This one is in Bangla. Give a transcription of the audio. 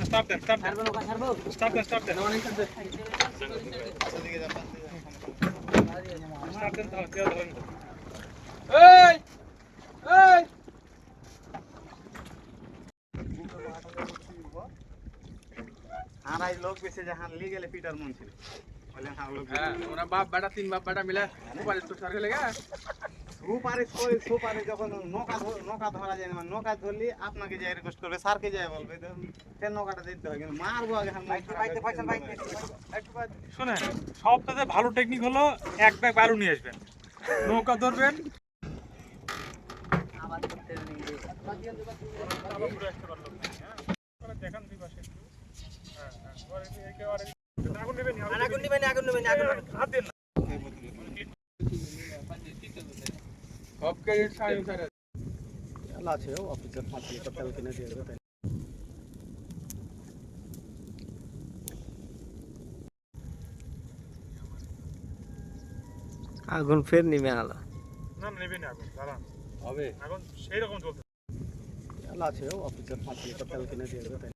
স্টার্ট দেন স্টার্ট দেন ছাড়বো নৌকা ছাড়বো start then start then start দেন তাহলে কেউ ধরেন না। এই এই আর আজ লোক বেশি যে হান লিগেলে পিটার মন ছিল বলে হ্যাঁ লোক হ্যাঁ ওরা বাপ বেটা তিন বাপ বেটা মিলে মোবাইল তো সরকে লেগে সুপারিশ করে সুপারিশ যখন নৌকা ধর- নৌকা ধরা যায় না নৌকা ধরলি আপনাকে যাই রিকোয়েস্ট করবে স্যারকে যাই বলবে সে নৌকাটা দিতে হয় কিন্তু মারবো আগে ভালো টেকনিক হলো এক ব্যাগ নিয়ে আসবেন। নৌকা ধরবেন। দেখান দুই পাশে হ্যাঁ হ্যাঁ আগুন নেবেন আগুন নিবেন আগুন নিবেন আগুন হাত দেন না সব ক্রেডিট সাড়ে সাড়ে আছে অফিসের কিনে দিয়ে আগুন ফের নেমে আলো। না না, নেবেন আগুন দাঁড়ান। হবে। আগুন সেই রকম চলছে আছে অফিসের পাঁচ লিটার তেল কিনে দিয়ে দেবে